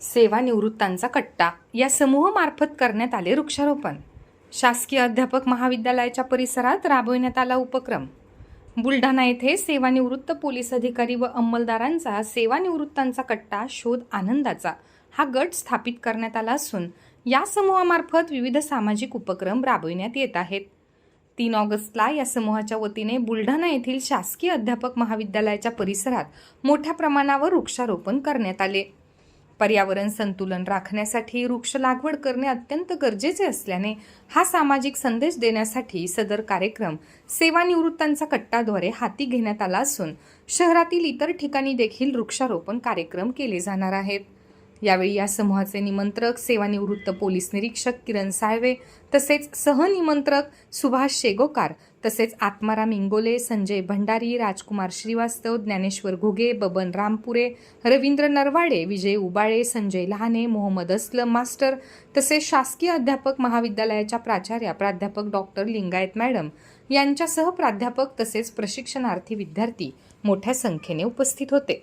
सेवानिवृत्तांचा कट्टा. या समूहामार्फत करण्यात आले वृक्षारोपण. शासकीय अध्यापक महाविद्यालयाच्या परिसरात राबविण्यात आला उपक्रम. बुलढाणा येथे सेवानिवृत्त पोलीस अधिकारी व अंमलदारांचा सेवानिवृत्तांचा कट्टा शोध आनंदाचा हा गट स्थापित करण्यात आला असून या समूहामार्फत विविध सामाजिक उपक्रम राबविण्यात येत आहेत. तीन ऑगस्टला या समूहाच्या वतीने बुलढाणा येथील शासकीय अध्यापक महाविद्यालयाच्या परिसरात मोठ्या प्रमाणावर वृक्षारोपण करण्यात आले. पर्यावरण संतुलन राखण्यासाठी वृक्ष लागवड करणे अत्यंत गरजेचे असल्याने हा सामाजिक संदेश देण्यासाठी सदर कार्यक्रम सेवानिवृत्तांचा कट्टाद्वारे हाती घेण्यात आला असून शहरातील इतर ठिकाणी देखील वृक्षारोपण कार्यक्रम केले जाणार आहेत. यावेळी या समूहाचे निमंत्रक सेवानिवृत्त पोलीस निरीक्षक किरण साळवे तसेच सहनिमंत्रक सुभाष शेगोकार तसेच आत्माराम इंगोले संजय भंडारी राजकुमार श्रीवास्तव ज्ञानेश्वर घुगे बबन रामपुरे रवींद्र नरवाडे विजय उबाळे संजय लहाने मोहम्मद असलम मास्टर तसेच शासकीय अध्यापक महाविद्यालयाच्या प्राचार्या प्राध्यापक डॉक्टर लिंगायत मॅडम यांच्यासह प्राध्यापक तसेच प्रशिक्षणार्थी विद्यार्थी मोठ्या संख्येने उपस्थित होते.